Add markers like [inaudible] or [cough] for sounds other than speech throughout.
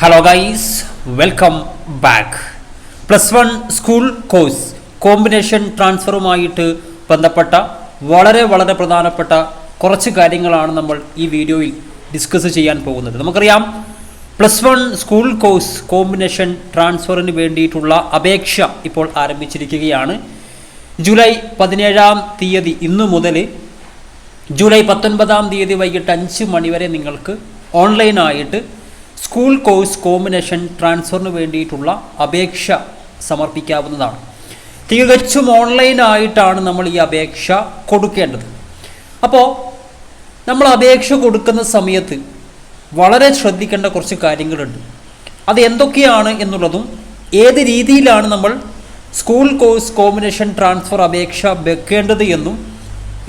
Hello guys welcome back plus one school course combination ട്രാൻസ്ഫറുമായിട്ട് ബന്ധപ്പെട്ട വളരെ വളരെ പ്രധാനപ്പെട്ട കുറച്ച് കാര്യങ്ങളാണ് നമ്മൾ ഈ വീഡിയോയിൽ ഡിസ്കസ് ചെയ്യാൻ പോകുന്നത്. നമുക്കറിയാം plus one school course combination ട്രാൻസ്ഫറിന് വേണ്ടിയിട്ടുള്ള അപേക്ഷ ഇപ്പോൾ ആരംഭിച്ചിരിക്കുകയാണ്. ജൂലൈ പതിനേഴാം തീയതി ഇന്നു മുതൽ ജൂലൈ പത്തൊൻപതാം തീയതി വൈകിട്ട് അഞ്ച് മണിവരെ നിങ്ങൾക്ക് ഓൺലൈനായിട്ട് സ്കൂൾ കോഴ്സ് കോമ്പിനേഷൻ ട്രാൻസ്ഫറിന് വേണ്ടിയിട്ടുള്ള അപേക്ഷ സമർപ്പിക്കാവുന്നതാണ്. തികച്ചും ഓൺലൈനായിട്ടാണ് നമ്മൾ ഈ അപേക്ഷ കൊടുക്കേണ്ടത്. അപ്പോൾ നമ്മൾ അപേക്ഷ കൊടുക്കുന്ന സമയത്ത് വളരെ ശ്രദ്ധിക്കേണ്ട കുറച്ച് കാര്യങ്ങളുണ്ട്. അത് എന്തൊക്കെയാണ് എന്നുള്ളതും ഏത് രീതിയിലാണ് നമ്മൾ സ്കൂൾ കോഴ്സ് കോമ്പിനേഷൻ ട്രാൻസ്ഫർ അപേക്ഷ വെക്കേണ്ടത് എന്നും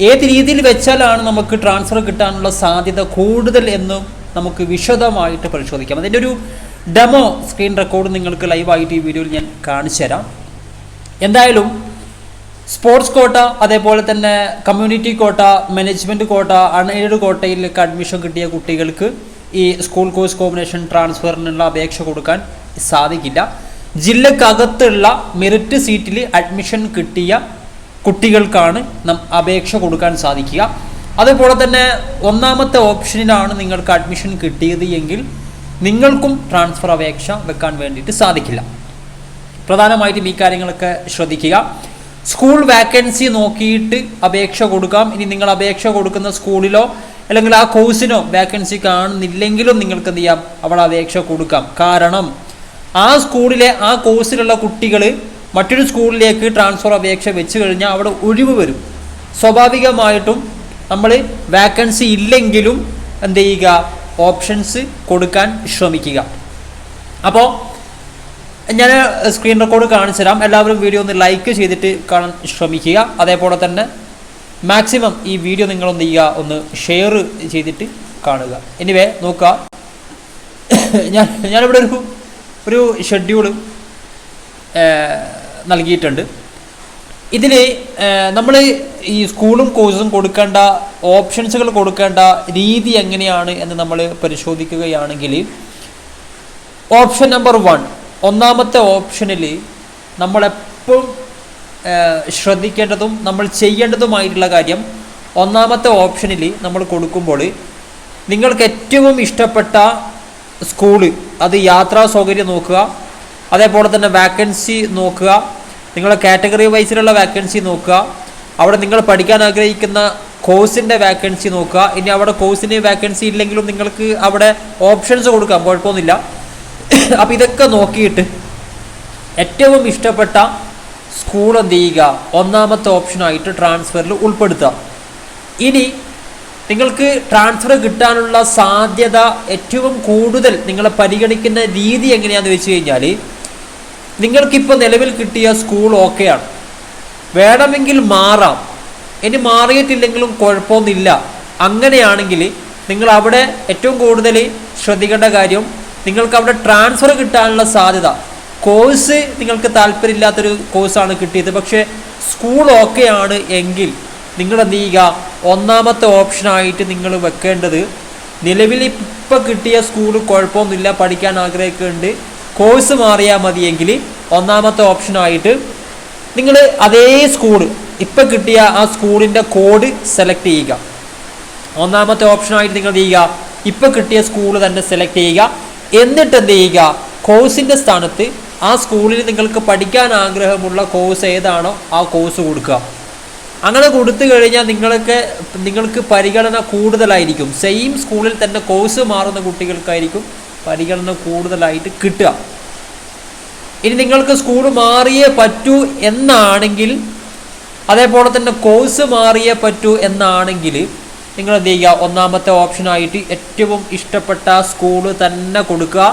ഏത് രീതിയിൽ വെച്ചാലാണ് നമുക്ക് ട്രാൻസ്ഫർ കിട്ടാനുള്ള സാധ്യത കൂടുതൽ എന്നും നമുക്ക് വിശദമായിട്ട് പരിശോധിക്കാം. അതിന്റെ ഒരു ഡെമോ സ്ക്രീൻ റെക്കോർഡ് നിങ്ങൾക്ക് ലൈവായിട്ട് ഈ വീഡിയോയിൽ ഞാൻ കാണിച്ചു തരാം. എന്തായാലും സ്പോർട്സ് കോട്ട അതേപോലെ തന്നെ കമ്മ്യൂണിറ്റി കോട്ട മാനേജ്മെന്റ് കോട്ട അൺഎയ്ഡഡ് കോട്ടയിലേക്ക് അഡ്മിഷൻ കിട്ടിയ കുട്ടികൾക്ക് ഈ സ്കൂൾ കോഴ്സ് കോമ്പിനേഷൻ ട്രാൻസ്ഫറിനുള്ള അപേക്ഷ കൊടുക്കാൻ സാധിക്കില്ല. ജില്ലക്കകത്തുള്ള മെറിറ്റ് സീറ്റിൽ അഡ്മിഷൻ കിട്ടിയ കുട്ടികൾക്കാണ് നം അപേക്ഷ കൊടുക്കാൻ സാധിക്കുക. അതേപോലെ തന്നെ ഒന്നാമത്തെ ഓപ്ഷനിലാണ് നിങ്ങൾക്ക് അഡ്മിഷൻ കിട്ടിയത് എങ്കിൽ നിങ്ങൾക്കും ട്രാൻസ്ഫർ അപേക്ഷ വെക്കാൻ വേണ്ടിയിട്ട് സാധിക്കില്ല. പ്രധാനമായിട്ടും ഈ കാര്യങ്ങളൊക്കെ ശ്രദ്ധിക്കുക. സ്കൂൾ വാക്കൻസി നോക്കിയിട്ട് അപേക്ഷ കൊടുക്കാം. ഇനി നിങ്ങൾ അപേക്ഷ കൊടുക്കുന്ന സ്കൂളിലോ അല്ലെങ്കിൽ ആ കോഴ്സിനോ വാക്കൻസി കാണുന്നില്ലെങ്കിലും നിങ്ങൾക്ക് എന്ത് ചെയ്യാം? അവിടെ അപേക്ഷ കൊടുക്കാം. കാരണം ആ സ്കൂളിലെ ആ കോഴ്സിലുള്ള കുട്ടികൾ മറ്റൊരു സ്കൂളിലേക്ക് ട്രാൻസ്ഫർ അപേക്ഷ വെച്ച് കഴിഞ്ഞാൽ അവിടെ ഒഴിവ് വരും. സ്വാഭാവികമായിട്ടും നമ്മൾ വാക്കൻസി ഇല്ലെങ്കിലും എന്ത് ചെയ്യുക? ഓപ്ഷൻസ് കൊടുക്കാൻ ശ്രമിക്കുക. അപ്പോൾ ഞാൻ സ്ക്രീൻ റെക്കോർഡ് കാണിച്ചു തരാം. എല്ലാവരും വീഡിയോ ഒന്ന് ലൈക്ക് ചെയ്തിട്ട് കാണാൻ ശ്രമിക്കുക. അതേപോലെ തന്നെ മാക്സിമം ഈ വീഡിയോ നിങ്ങൾ എന്ത് ചെയ്യുക? ഒന്ന് ഷെയർ ചെയ്തിട്ട് കാണുക. എനിവേ നോക്കുക. [coughs] ഞാൻ ഞാനിവിടെ ഒരു ഒരു ഷെഡ്യൂൾ നൽകിയിട്ടുണ്ട്. ഇതിൽ നമ്മൾ ഈ സ്കൂളും കോഴ്സും കൊടുക്കേണ്ട ഓപ്ഷൻസുകൾ കൊടുക്കേണ്ട രീതി എങ്ങനെയാണ് എന്ന് നമ്മൾ പരിശോധിക്കുകയാണെങ്കിൽ ഓപ്ഷൻ നമ്പർ വൺ ഒന്നാമത്തെ ഓപ്ഷനിൽ നമ്മളെപ്പോഴും ശ്രദ്ധിക്കേണ്ടതും നമ്മൾ ചെയ്യേണ്ടതുമായിട്ടുള്ള കാര്യം ഒന്നാമത്തെ ഓപ്ഷനിൽ നമ്മൾ കൊടുക്കുമ്പോൾ നിങ്ങൾക്ക് ഏറ്റവും ഇഷ്ടപ്പെട്ട സ്കൂൾ അത് യാത്രാ സൗകര്യം നോക്കുക അതേപോലെ തന്നെ വാക്കൻസി നോക്കുക നിങ്ങളുടെ കാറ്റഗറി വൈസിലുള്ള വാക്കൻസി നോക്കുക. അവിടെ നിങ്ങൾ പഠിക്കാൻ ആഗ്രഹിക്കുന്ന കോഴ്സിന്റെ വാക്കൻസി നോക്കുക. ഇനി അവിടെ കോഴ്സിന് വാക്കൻസി ഇല്ലെങ്കിലും നിങ്ങൾക്ക് അവിടെ ഓപ്ഷൻസ് കൊടുക്കാം. കുഴപ്പമൊന്നുമില്ല. [coughs] അപ്പം ഇതൊക്കെ നോക്കിയിട്ട് ഏറ്റവും ഇഷ്ടപ്പെട്ട സ്കൂൾ എന്ത് ചെയ്യുക? ഒന്നാമത്തെ ഓപ്ഷനായിട്ട് ട്രാൻസ്ഫറിൽ ഉൾപ്പെടുത്തുക. ഇനി നിങ്ങൾക്ക് ട്രാൻസ്ഫർ കിട്ടാനുള്ള സാധ്യത ഏറ്റവും കൂടുതൽ നിങ്ങളെ പരിഗണിക്കുന്ന രീതി എങ്ങനെയാണെന്ന് വെച്ച് കഴിഞ്ഞാൽ നിങ്ങൾക്കിപ്പോൾ നിലവിൽ കിട്ടിയ സ്കൂൾ ഓക്കെയാണ്. വേണമെങ്കിൽ മാറാം. ഇനി മാറിയിട്ടില്ലെങ്കിലും കുഴപ്പമൊന്നുമില്ല. അങ്ങനെയാണെങ്കിൽ നിങ്ങൾ അവിടെ ഏറ്റവും കൂടുതൽ ശ്രദ്ധിക്കേണ്ട കാര്യം നിങ്ങൾക്ക് അവിടെ ട്രാൻസ്ഫർ കിട്ടാനുള്ള സാധ്യത. കോഴ്സ് നിങ്ങൾക്ക് താല്പര്യമില്ലാത്തൊരു കോഴ്സാണ് കിട്ടിയത്. പക്ഷേ സ്കൂൾ ഓക്കെയാണ് എങ്കിൽ നിങ്ങൾ എന്ത് ചെയ്യുക? ഒന്നാമത്തെ ഓപ്ഷനായിട്ട് നിങ്ങൾ വെക്കേണ്ടത് നിലവിൽ ഇപ്പം കിട്ടിയ സ്കൂൾ കുഴപ്പമൊന്നുമില്ല പഠിക്കാൻ ആഗ്രഹിക്കുന്നുണ്ട്. കോഴ്സ് മാറിയാൽ മതിയെങ്കിൽ ഒന്നാമത്തെ ഓപ്ഷനായിട്ട് നിങ്ങൾ അതേ സ്കൂൾ ഇപ്പം കിട്ടിയ ആ സ്കൂളിന്റെ കോഡ് സെലക്ട് ചെയ്യുക. ഒന്നാമത്തെ ഓപ്ഷനായിട്ട് നിങ്ങൾ ചെയ്യുക? ഇപ്പം കിട്ടിയ സ്കൂൾ തന്നെ സെലക്ട് ചെയ്യുക. എന്നിട്ട് എന്ത് ചെയ്യുക? കോഴ്സിന്റെ സ്ഥാനത്ത് ആ സ്കൂളിൽ നിങ്ങൾക്ക് പഠിക്കാൻ ആഗ്രഹമുള്ള കോഴ്സ് ഏതാണോ ആ കോഴ്സ് കൊടുക്കുക. അങ്ങനെ കൊടുത്തു കഴിഞ്ഞാൽ നിങ്ങൾക്ക് നിങ്ങൾക്ക് പരിഗണന കൂടുതലായിരിക്കും. സെയിം സ്കൂളിൽ തന്നെ കോഴ്സ് മാറുന്ന കുട്ടികൾക്കായിരിക്കും പരിഗണന കൂടുതലായിട്ട് കിട്ടുക. ഇനി നിങ്ങൾക്ക് സ്കൂൾ മാറിയേ പറ്റൂ എന്നാണെങ്കിൽ അതേപോലെ തന്നെ കോഴ്സ് മാറിയേ പറ്റൂ എന്നാണെങ്കിൽ നിങ്ങൾ എന്ത് ചെയ്യുക? ഒന്നാമത്തെ ഓപ്ഷനായിട്ട് ഏറ്റവും ഇഷ്ടപ്പെട്ട സ്കൂൾ തന്നെ കൊടുക്കുക.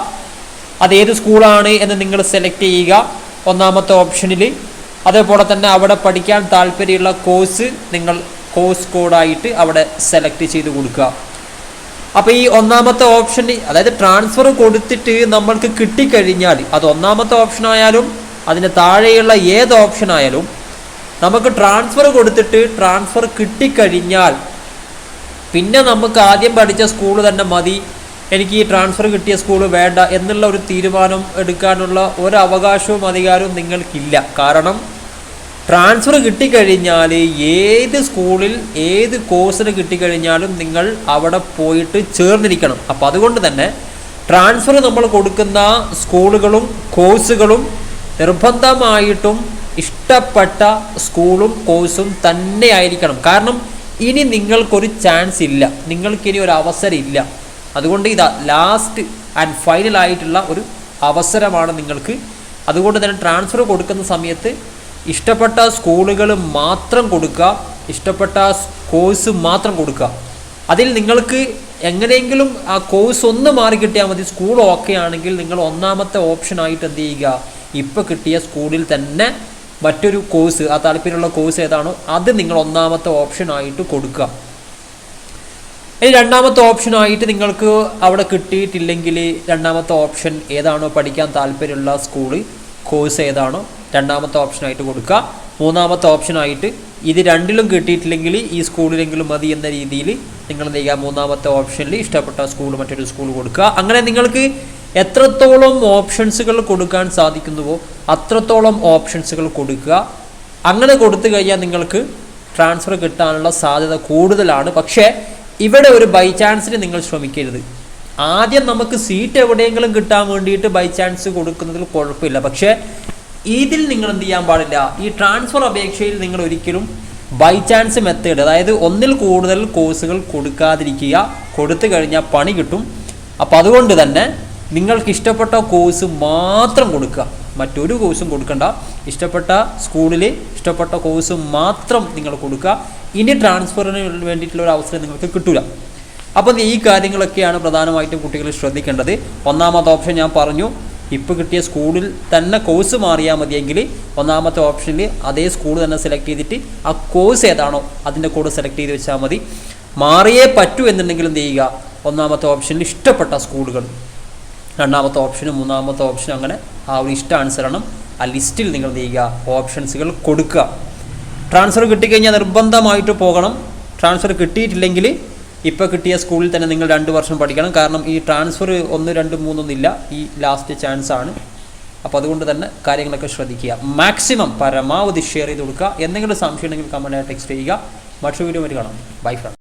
അതേത് സ്കൂളാണ് എന്ന് നിങ്ങൾ സെലക്ട് ചെയ്യുക. ഒന്നാമത്തെ ഓപ്ഷനിൽ അതേപോലെ തന്നെ അവിടെ പഠിക്കാൻ താല്പര്യമുള്ള കോഴ്സ് നിങ്ങൾ കോഴ്സ് കോഡായിട്ട് അവിടെ സെലക്ട് ചെയ്ത് കൊടുക്കുക. അപ്പോൾ ഈ ഒന്നാമത്തെ ഓപ്ഷൻ അതായത് ട്രാൻസ്ഫർ കൊടുത്തിട്ട് നമ്മൾക്ക് കിട്ടിക്കഴിഞ്ഞാൽ അത് ഒന്നാമത്തെ ഓപ്ഷൻ ആയാലും അതിന് താഴെയുള്ള ഏത് ഓപ്ഷൻ ആയാലും നമുക്ക് ട്രാൻസ്ഫർ കൊടുത്തിട്ട് ട്രാൻസ്ഫർ കിട്ടിക്കഴിഞ്ഞാൽ പിന്നെ നമുക്ക് ആദ്യം പഠിച്ച സ്കൂൾ തന്നെ മതി. എനിക്ക് ഈ ട്രാൻസ്ഫർ കിട്ടിയ സ്കൂൾ വേണ്ട എന്നുള്ള ഒരു തീരുമാനം എടുക്കാനുള്ള ഒരു അവകാശവും അധികാരവും നിങ്ങൾക്കില്ല. കാരണം ട്രാൻസ്ഫർ കിട്ടിക്കഴിഞ്ഞാൽ ഏത് സ്കൂളിൽ ഏത് കോഴ്സിന് കിട്ടിക്കഴിഞ്ഞാലും നിങ്ങൾ അവിടെ പോയിട്ട് ചേർന്നിരിക്കണം. അപ്പോൾ അതുകൊണ്ട് തന്നെ ട്രാൻസ്ഫർ നമ്മൾ കൊടുക്കുന്ന സ്കൂളുകളും കോഴ്സുകളും നിർബന്ധമായിട്ടും ഇഷ്ടപ്പെട്ട സ്കൂളും കോഴ്സും തന്നെ ആയിരിക്കണം. കാരണം ഇനി നിങ്ങൾക്കൊരു ചാൻസ് ഇല്ല. നിങ്ങൾക്കിനി ഒരു അവസരം ഇല്ല. അതുകൊണ്ട് ഇതാ ലാസ്റ്റ് ആൻഡ് ഫൈനൽ ആയിട്ടുള്ള ഒരു അവസരമാണ് നിങ്ങൾക്ക്. അതുകൊണ്ട് തന്നെ ട്രാൻസ്ഫർ കൊടുക്കുന്ന സമയത്ത് ഇഷ്ടപ്പെട്ട സ്കൂളുകൾ മാത്രം കൊടുക്കുക ഇഷ്ടപ്പെട്ട കോഴ്സ് മാത്രം കൊടുക്കുക. അതിൽ നിങ്ങൾക്ക് എങ്ങനെയെങ്കിലും ആ കോഴ്സ് ഒന്ന് മാറി കിട്ടിയാൽ മതി. സ്കൂൾ ഓക്കെ ആണെങ്കിൽ നിങ്ങൾ ഒന്നാമത്തെ ഓപ്ഷനായിട്ട് എന്ത് ചെയ്യുക? ഇപ്പോൾ കിട്ടിയ സ്കൂളിൽ തന്നെ മറ്റൊരു കോഴ്സ് ആ താല്പര്യമുള്ള കോഴ്സ് ഏതാണോ അത് നിങ്ങൾ ഒന്നാമത്തെ ഓപ്ഷനായിട്ട് കൊടുക്കുക. ഇനി രണ്ടാമത്തെ ഓപ്ഷനായിട്ട് നിങ്ങൾക്ക് അവിടെ കിട്ടിയിട്ടില്ലെങ്കിൽ രണ്ടാമത്തെ ഓപ്ഷൻ ഏതാണോ പഠിക്കാൻ താല്പര്യമുള്ള സ്കൂൾ കോഴ്സ് ഏതാണോ രണ്ടാമത്തെ ഓപ്ഷനായിട്ട് കൊടുക്കുക. മൂന്നാമത്തെ ഓപ്ഷനായിട്ട് ഇത് രണ്ടിലും കിട്ടിയിട്ടില്ലെങ്കിൽ ഈ സ്കൂളിലെങ്കിലും മതി എന്ന രീതിയിൽ നിങ്ങൾ എന്ത് ചെയ്യുക മൂന്നാമത്തെ ഓപ്ഷനിൽ ഇഷ്ടപ്പെട്ട സ്കൂൾ മറ്റൊരു സ്കൂൾ കൊടുക്കുക. അങ്ങനെ നിങ്ങൾക്ക് എത്രത്തോളം ഓപ്ഷൻസുകൾ കൊടുക്കാൻ സാധിക്കുന്നുവോ അത്രത്തോളം ഓപ്ഷൻസുകൾ കൊടുക്കുക. അങ്ങനെ കൊടുത്തു കഴിഞ്ഞാൽ നിങ്ങൾക്ക് ട്രാൻസ്ഫർ കിട്ടാനുള്ള സാധ്യത കൂടുതലാണ്. പക്ഷേ ഇവിടെ ഒരു ബൈ ചാൻസിന് നിങ്ങൾ ശ്രമിക്കരുത്. ആദ്യം നമുക്ക് സീറ്റ് എവിടെയെങ്കിലും കിട്ടാൻ വേണ്ടിയിട്ട് ബൈ ചാൻസ് കൊടുക്കുന്നതിൽ കുഴപ്പമില്ല. പക്ഷേ ഇതിൽ നിങ്ങൾ എന്ത് ചെയ്യാൻ പാടില്ല? ഈ ട്രാൻസ്ഫർ അപേക്ഷയിൽ നിങ്ങൾ ഒരിക്കലും ബൈ ചാൻസ് മെത്തേഡ് അതായത് ഒന്നിൽ കൂടുതൽ കോഴ്സുകൾ കൊടുക്കാതിരിക്കുക കൊടുത്തു കഴിഞ്ഞാൽ പണി കിട്ടും. അപ്പോൾ അതുകൊണ്ട് തന്നെ നിങ്ങൾക്ക് ഇഷ്ടപ്പെട്ട കോഴ്സ് മാത്രം കൊടുക്കുക. മറ്റൊരു കോഴ്സും കൊടുക്കണ്ട. ഇഷ്ടപ്പെട്ട സ്കൂളിൽ ഇഷ്ടപ്പെട്ട കോഴ്സ് മാത്രം നിങ്ങൾ കൊടുക്കുക. ഇനി ട്രാൻസ്ഫറിന് വേണ്ടിയിട്ടുള്ള ഒരു അവസരം നിങ്ങൾക്ക് കിട്ടില്ല അപ്പോൾ ഈ കാര്യങ്ങളൊക്കെയാണ് പ്രധാനമായിട്ടും കുട്ടികൾ ശ്രദ്ധിക്കേണ്ടത്. ഒന്നാമത്തെ ഓപ്ഷൻ ഞാൻ പറഞ്ഞു. ഇപ്പോൾ കിട്ടിയ സ്കൂളിൽ തന്നെ കോഴ്സ് മാറിയാൽ മതിയെങ്കിൽ ഒന്നാമത്തെ ഓപ്ഷനിൽ അതേ സ്കൂൾ തന്നെ സെലക്ട് ചെയ്തിട്ട് ആ കോഴ്സ് ഏതാണോ അതിന്റെ കൂടെ സെലക്ട് ചെയ്ത് വെച്ചാൽ മതി. മാറിയേ പറ്റൂ എന്നുണ്ടെങ്കിൽ എന്ത് ചെയ്യുക? ഒന്നാമത്തെ ഓപ്ഷനിൽ ഇഷ്ടപ്പെട്ട സ്കൂളുകൾ. രണ്ടാമത്തെ ഓപ്ഷനും മൂന്നാമത്തെ ഓപ്ഷനും അങ്ങനെ ആ ഒരു ഇഷ്ടാനുസരണം ആ ലിസ്റ്റിൽ നിങ്ങൾ എന്ത് ചെയ്യുക? ഓപ്ഷൻസുകൾ കൊടുക്കുക. ട്രാൻസ്ഫർ കിട്ടിക്കഴിഞ്ഞാൽ നിർബന്ധമായിട്ട് പോകണം. ട്രാൻസ്ഫർ കിട്ടിയിട്ടില്ലെങ്കിൽ ഇപ്പോൾ കിട്ടിയ സ്കൂളിൽ തന്നെ നിങ്ങൾ രണ്ട് വർഷം പഠിക്കണം. കാരണം ഈ ട്രാൻസ്ഫർ ഒന്ന് രണ്ട് മൂന്നൊന്നില്ല. ഈ ലാസ്റ്റ് ചാൻസ് ആണ്. അപ്പോൾ അതുകൊണ്ട് തന്നെ കാര്യങ്ങളൊക്കെ ശ്രദ്ധിക്കുക. മാക്സിമം പരമാവധി ഷെയർ ചെയ്ത് കൊടുക്കുക. എന്തെങ്കിലും സംശയം ഉണ്ടെങ്കിൽ ടെക്സ്റ്റ് ചെയ്യുക. മറ്റൊരു വീഡിയോ വരെ കാണാം. By front